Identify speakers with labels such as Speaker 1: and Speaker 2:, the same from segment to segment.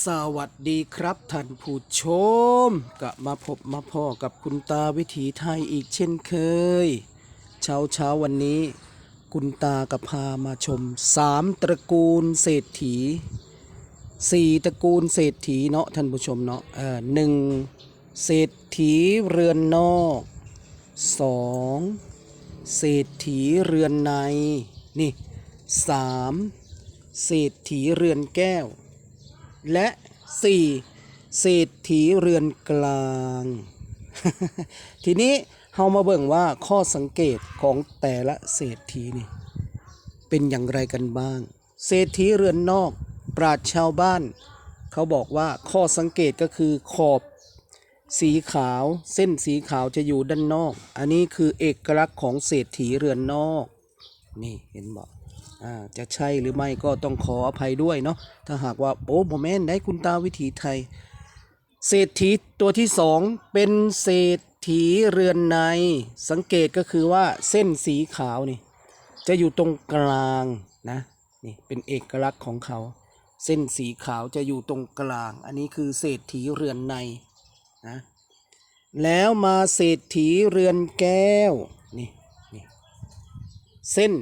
Speaker 1: สวัสดีครับท่านผู้ชมกลับมาพบมาพ่อกับคุณตาวิถีไทยอีกเช่นเคย เช้าเช้าวันนี้ คุณตากับพามาชมสามตระกูลเศรษฐีสี่ตระกูลเศรษฐีเนาะท่านผู้ชมเนาะเออหนึ่งเศรษฐีเรือนนอกสองเศรษฐีเรือนในนี่สามเศรษฐีเรือนแก้ว และ 4. เศรษฐีเรือนกลาง ทีนี้เฮามาเบิ่งว่าข้อสังเกตของแต่ละเศรษฐีนี่ เป็นอย่างไรกันบ้าง เศรษฐีเรือนนอก ปราชชาวบ้าน เขาบอกว่าข้อสังเกตก็คือขอบสีขาวเส้นสีขาวจะอยู่ด้านนอก อันนี้คือเอกลักษณ์ของเศรษฐีเรือนนอก นี่เห็นบอก อ่าจะใช่หรือไม่ก็ต้องขออภัยด้วยเนาะถ้าหากว่าโอ้โมแมนได้คุณตาวิถีไทย เศรษฐีตัวที่สองเป็นเศรษฐีเรือนในสังเกตก็คือว่าเส้นสีขาวนี่ จะอยู่ตรงกลางนะนี่เป็นเอกลักษณ์ของเขา เส้นสีขาวจะอยู่ตรงกลาง อันนี้คือเศรษฐีเรือนในนะแล้วมาเศรษฐีเรือนแก้วนี่นี่เส้น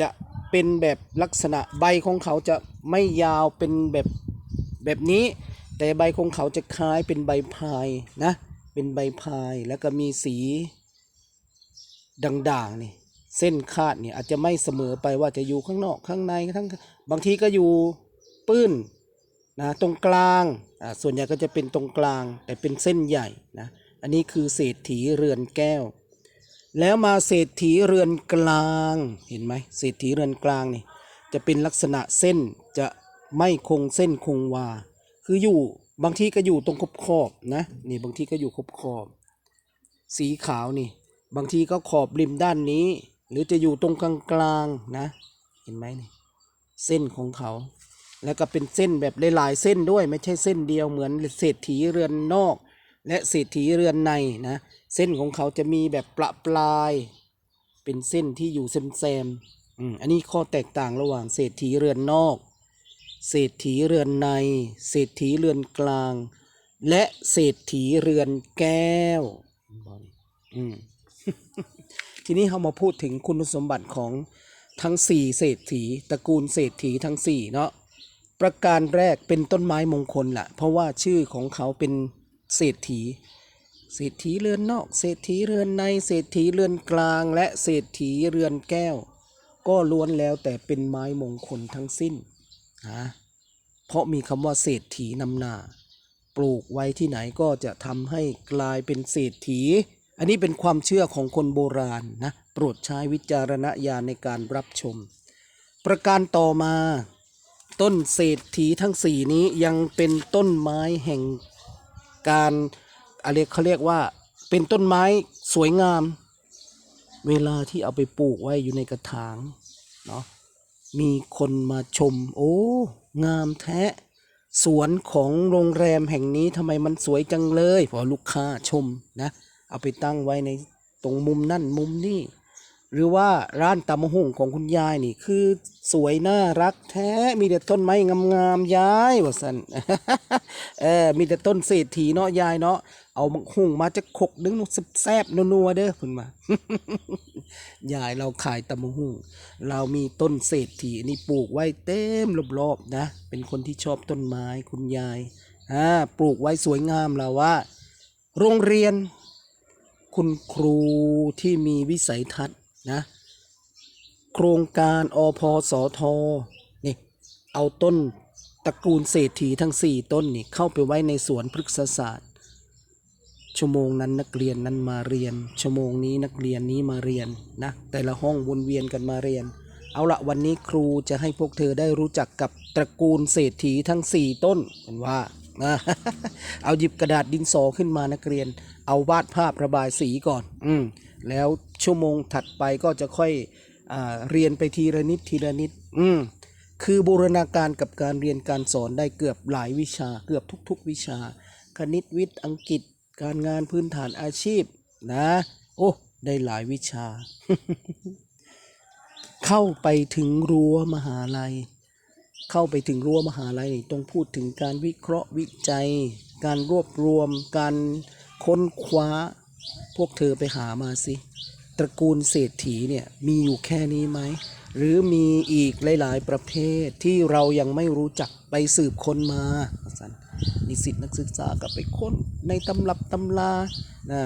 Speaker 1: จะเป็นแบบลักษณะใบของเขาจะไม่ยาวเป็นแบบแบบนี้ แต่ใบของเขาจะคล้ายเป็นใบพายนะ เป็นใบพายแล้วก็มีสีด่างๆนี่เส้นคาดเนี่ยอาจจะไม่เสมอไปว่าจะอยู่ข้างนอกข้างในทั้งบางทีก็อยู่ปื้นนะตรงกลางอ่าส่วนใหญ่ก็จะเป็นตรงกลางแต่เป็นเส้นใหญ่นะอันนี้คือเศรษฐีเรือนแก้ว แล้วมาเศรษฐีเรือนกลางเห็นไหมเศรษฐีเรือนกลางนี่จะเป็นลักษณะเส้นจะไม่คงเส้นคงวา คืออยู่บางทีก็อยู่ตรงขอบขอบนะนี่บางทีก็อยู่ขอบขอบ สีขาวนี่ บางทีก็ขอบริมด้านนี้ หรือจะอยู่ตรงกลางกลางนะ เห็นไหมนี่เส้นของเขา แล้วก็เป็นเส้นแบบหลายๆเส้นด้วยไม่ใช่เส้นเดียวเหมือนเศรษฐีเรือนนอก และเศรษฐีเรือนในนะเส้นของเขาจะมีแบบประปลาย เป็นเส้นที่อยู่แซมๆอืมอันนี้ข้อแตกต่างระหว่างเศรษฐีเรือนนอก เศรษฐีเรือนใน เศรษฐีเรือนกลาง และเศรษฐีเรือนแก้วอืมทีนี้เรามาพูดถึงคุณสมบัติของทั้งสี่เศรษฐีตระกูลเศรษฐีทั้งสี่เนาะประการแรกเป็นต้นไม้มงคลล่ะ เพราะว่าชื่อของเขาเป็น เศรษฐี เศรษฐีเรือนนอก เศรษฐีเรือนใน เศรษฐีเรือนกลาง และเศรษฐีเรือนแก้ว ก็ล้วนแล้วแต่เป็นไม้มงคลทั้งสิ้นนะเพราะมีคำว่าเศรษฐีนำหน้า ปลูกไว้ที่ไหนก็จะทำให้กลายเป็นเศรษฐี อันนี้เป็นความเชื่อของคนโบราณนะ โปรดใช้วิจารณญาณในการรับชม ประการต่อมา ต้นเศรษฐีทั้งสี่นี้ยังเป็นต้นไม้แห่ง การอะไรเขาเรียกว่าเป็นต้นไม้สวยงาม เวลาที่เอาไปปลูกไว้อยู่ในกระถางเนาะมีคนมาชม โอ้ งามแท้ สวนของโรงแรมแห่งนี้ทำไมมันสวยจังเลยพอลูกค้าชมนะ เอาไปตั้งไว้ในตรงมุมนั่นมุมนี่หรือว่าร้านตำมะฮุ่งของคุณยายนี่ คือสวยน่ารักแท้มีแต่ต้นไม้งามๆยายว่าสัน เออมีแต่ต้นเศรษฐีเนาะยายเนาะเอามะฮุ่งมาจะขกนึงแซบนัวๆเด้อพิ่นมายายเราขายตำมะฮุ่งเรามีต้นเศรษฐีนี่ปลูกไว้เต็มรอบๆนะ เป็นคนที่ชอบต้นไม้คุณยายอ่าปลูกไว้สวยงามแล้วว่า โรงเรียน คุณครูที่มีวิสัยทัศน์นะ โครงการอพสทนี่เอาต้น ตระกูลเศรษฐีทั้งสี่ต้นนี่เข้าไปไว้ในสวนพฤกษศาสตร์ ชั่วโมงนั้นนักเรียนนั้นมาเรียน ชั่วโมงนี้นักเรียนนี้มาเรียนนะแต่ละห้องวนเวียนกันมาเรียน เอาละวันนี้ครูจะให้พวกเธอได้รู้จักกับตระกูลเศรษฐีทั้งสี่ต้นเป็นว่าเอาหยิบกระดาษดินสอขึ้นมานักเรียน เอาวาดภาพระบายสีก่อน อืมแล้วชั่วโมงถัดไปก็จะค่อยอ่าเรียนไปทีละนิดทีละนิด อืม คือบูรณาการกับการเรียนการสอนได้เกือบหลายวิชา เกือบทุก ๆ วิชา คณิตวิทย์อังกฤษ การงานพื้นฐานอาชีพนะ โอ้ได้หลายวิชา เข้าไปถึงรั้วมหาลัย เข้าไปถึงรั้วมหาลัยต้องพูดถึงการวิเคราะห์วิจัย การรวบรวม การค้นคว้า พวกเธอไปหามาสิ ตระกูลเศรษฐีเนี่ยมีอยู่แค่นี้ไหม หรือมีอีกหลาย ๆ ประเภทที่เรายังไม่รู้จักไปสืบค้นมาสันนิสิตนักศึกษาก็ไปค้นในตำรับตำรานะ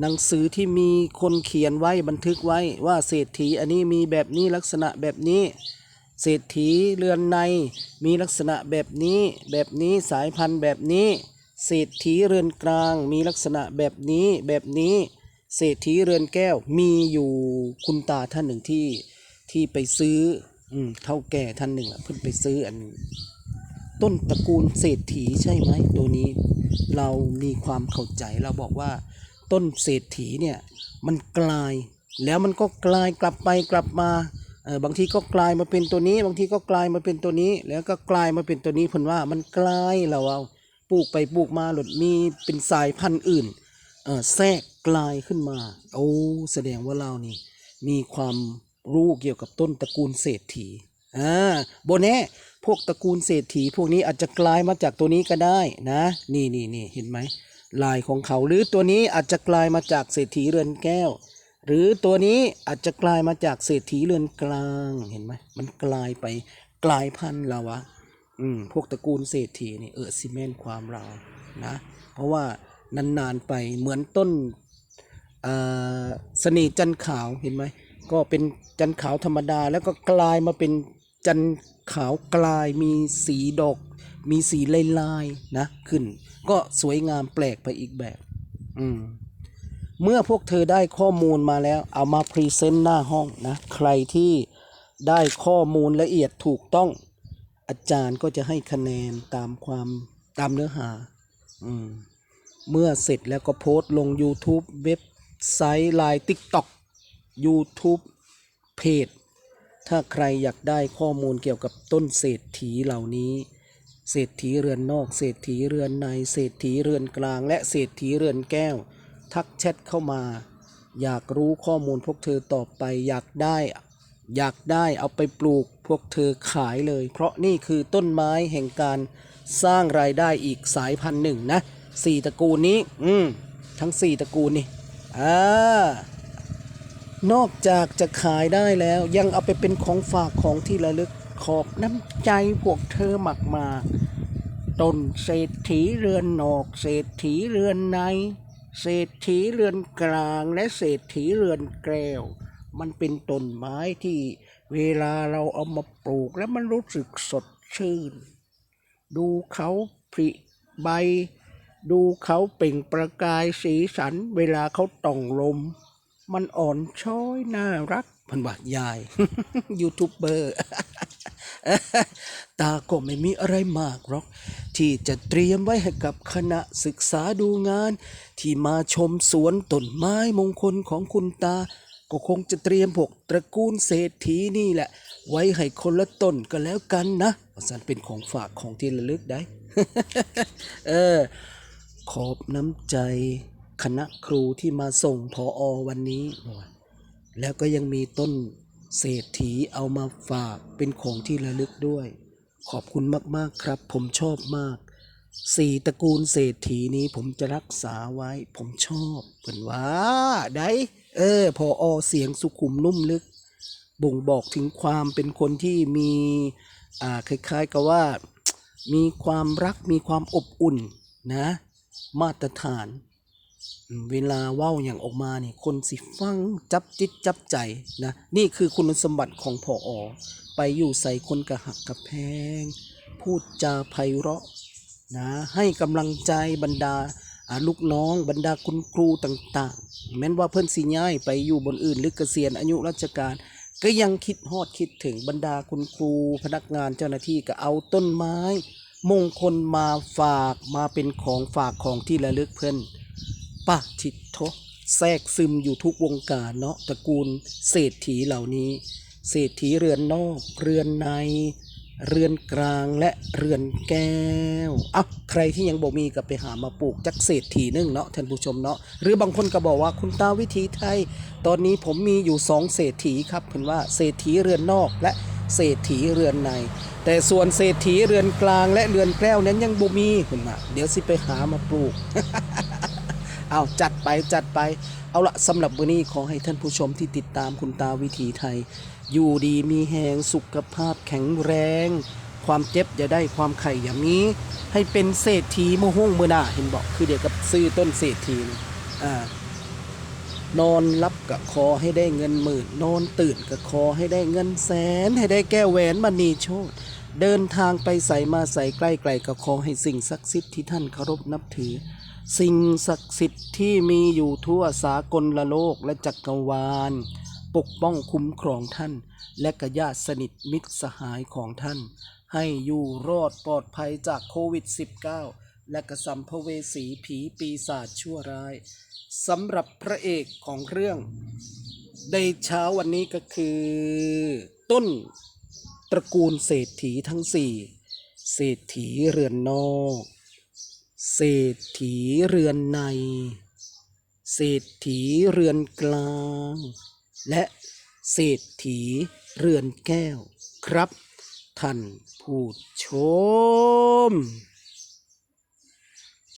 Speaker 1: หนังสือที่มีคนเขียนไว้บันทึกไว้ว่าเศรษฐีอันนี้มีแบบนี้ลักษณะแบบนี้ เศรษฐีเรือนในมีลักษณะแบบนี้ แบบนี้สายพันธุ์แบบนี้ เศรษฐีเรือนกลางมีลักษณะแบบนี้แบบนี้ เศรษฐีเรือนแก้วมีอยู่คุณตาท่านหนึ่งที่ ที่ไปซื้อ อืมเท่าแก่ท่านหนึ่งอะเพิ่นไปซื้ออันต้นตระกูลเศรษฐีใช่ไหมตัวนี้ เรามีความเข้าใจเราบอกว่า ต้นเศรษฐีเนี่ยมันกลาย แล้วมันก็กลายกลับไปกลับมาเออบางทีก็กลายมาเป็นตัวนี้ บางทีก็กลายมาเป็นตัวนี้ แล้วก็กลายมาเป็นตัวนี้เพิ่นว่ามันกลายเราเอาปลูกไปปลูกมาหลุดมีเป็นสายพันธุ์อื่นเออแทรกกลายขึ้นมา โอ้แสดงว่าเรานี่มีความ รู้เกี่ยวกับต้นตระกูลเศรษฐีอ่าโบแน่พวกตระกูลเศรษฐีพวกนี้อาจจะกลายมาจากตัวนี้ก็ได้นะ นี่นี่นี่เห็นไหมลายของเขาหรือตัวนี้อาจจะกลายมาจากเศรษฐีเรือนแก้ว หรือตัวนี้อาจจะกลายมาจากเศรษฐีเรือนกลางเห็นไหมมันกลายไปกลายพันธุ์แล้ววะอืมพวกตระกูลเศรษฐีนี่เออซีเมนต์ความเรานะ เพราะว่านานๆไปเหมือนต้นอ่าสน่ห์จันขาวเห็นไหม ก็เป็นจันขาวธรรมดา แล้วก็กลายมาเป็นจันขาวกลายมีสีดอก มีสีลายๆนะขึ้น ก็สวยงามแปลกไปอีกแบบ อืมเมื่อพวกเธอได้ข้อมูลมาแล้ว เอามาพรีเซนต์หน้าห้องนะ ใครที่ได้ข้อมูลละเอียดถูกต้อง อาจารย์ก็จะให้คะแนนตามความตามเนื้อหา อืมเมื่อเสร็จแล้วก็โพสต์ลง YouTube เว็บไซต์ไลน์ TikTok YouTube เพจ ถ้าใครอยากได้ข้อมูลเกี่ยวกับต้นเศรษฐีเหล่านี้ เศรษฐีเรือนนอก เศรษฐีเรือนใน เศรษฐีเรือนกลาง และเศรษฐีเรือนแก้ว ทักแชทเข้ามา อยากรู้ข้อมูลพวกเธอต่อไป อยากได้ อยากได้เอาไปปลูกพวกเธอขายเลย เพราะนี่คือต้นไม้แห่งการสร้างรายได้อีกสายพันธุ์หนึ่งนะสี่ตระกูลนี้ อืม ทั้งสี่ตระกูลนี่อ่า นอกจากจะขายได้แล้วยังเอาไปเป็นของฝากของที่ระลึกขอบน้ำใจพวกเธอหมักมาต้นเศรษฐีเรือนนอก เศรษฐีเรือนใน เศรษฐีเรือนกลางและเศรษฐีเรือนแก้ว มันเป็นต้นไม้ที่เวลาเราเอามาปลูกแล้วมันรู้สึกสดชื่น ดูเขาผลิใบ ดูเขาเปล่งประกายสีสัน เวลาเขาต่องลม มันอ่อนช้อยน่ารักพันว่ายายยูทูบเบอร์ตาก็ไม่มีอะไรมากหรอก ที่จะเตรียมไว้ให้กับคณะศึกษาดูงาน ที่มาชมสวนต้นไม้มงคลของคุณตา ก็คงจะเตรียมพวกตระกูลเศรษฐีนี่แหละ ไว้ให้คนละต้นก็แล้วกันนะสันเป็นของฝากของที่ระลึกได้ เออ ขอบน้ำใจ คณะครูที่มาส่งพออวันนี้ แล้วก็ยังมีต้นเศรษฐีเอามาฝากเป็นของที่ระลึกด้วย ขอบคุณมากๆครับ ผมชอบมากสี่ตระกูลเศรษฐีนี้ผมจะรักษาไว้ ผมชอบเพิ่นว่าได้เออพออเสียงสุขุมนุ่มลึก บ่งบอกถึงความเป็นคนที่มีอ่าคล้ายๆกับว่า มีความรักมีความอบอุ่นนะ มาตรฐาน เวลาเว้าอย่างออกมานี่คนสิฟังจับจิตจับใจนะนี่คือคุณสมบัติของพออไปอยู่ใส่คนกระหักกระแพง พูดจาไพเราะนะให้กำลังใจบรรดาลูกน้องบรรดาคุณครูต่างๆ แม้นว่าเพิ่อนสิย้ายไปอยู่บนอื่นหรือเกษียณอายุราชการ ก็ยังคิดฮอดคิดถึงบรรดาคุณครู พนักงานเจ้าหน้าที่ก็เอาต้นไม้ มงคลมาฝากมาเป็นของฝากของที่ระลึกเพิ่อน ปะทิดโทแทรกซึมอยู่ทุกวงการเนาะตระกูลเศรษฐีเหล่านี้ เศรษฐีเรือนนอก เรือนใน เรือนกลางและเรือนแก้วอะใครที่ยังบ่มีก็ไปหามาปลูกจักเศรษฐีนึงเนาะท่านผู้ชมเนาะหรือบางคนก็บอกว่าคุณตาวิธีไทย ตอนนี้ผมมีอยู่สองเศรษฐีครับเห็นว่าเศรษฐีเรือนนอกและเศรษฐีเรือนใน แต่ส่วนเศรษฐีเรือนกลางและเรือนแก้วนั้นยังบ่มีคุณน่ะเดี๋ยวสิไปหามาปลูก เอาจัดไปจัดไป เอาละสำหรับวันนี้ขอให้ท่านผู้ชมที่ติดตามคุณตาวิถีไทย อยู่ดีมีแหงสุขภาพแข็งแรง ความเจ็บอย่าได้ความไข่อย่ามีให้เป็นเศรษฐีมะฮ่วงมือหน้าเห็นบอกคือเดี๋ยวกับซื้อต้นเศรษฐีนี่อ่านอนรับกับคอให้ได้เงินหมื่น นอนตื่นกับคอให้ได้เงินแสน ให้ได้แก้วแหวนมณีโชตเดินทางไปใส่มาใส่ใกล้ไกลกับคอให้สิ่งศักดิ์สิทธิ์ที่ท่านเคารพนับถือ สิ่งศักดิ์สิทธิ์ที่มีอยู่ทั่วสากลละโลกและจักรวาล ปกป้องคุ้มครองท่าน และกญาติสนิทมิตรสหายของท่าน ให้อยู่รอดปลอดภัยจากโควิด -19 และกระสัมภเวสีผีปีศาจชั่วร้ายสำหรับพระเอกของเรื่อง ในเช้าวันนี้ก็คือ ต้นตระกูลเศรษฐีทั้งสี่เศรษฐีเรือนนอก เศรษฐีเรือนใน เศรษฐีเรือนกลาง และเศรษฐีเรือนแก้วครับท่านผู้ชม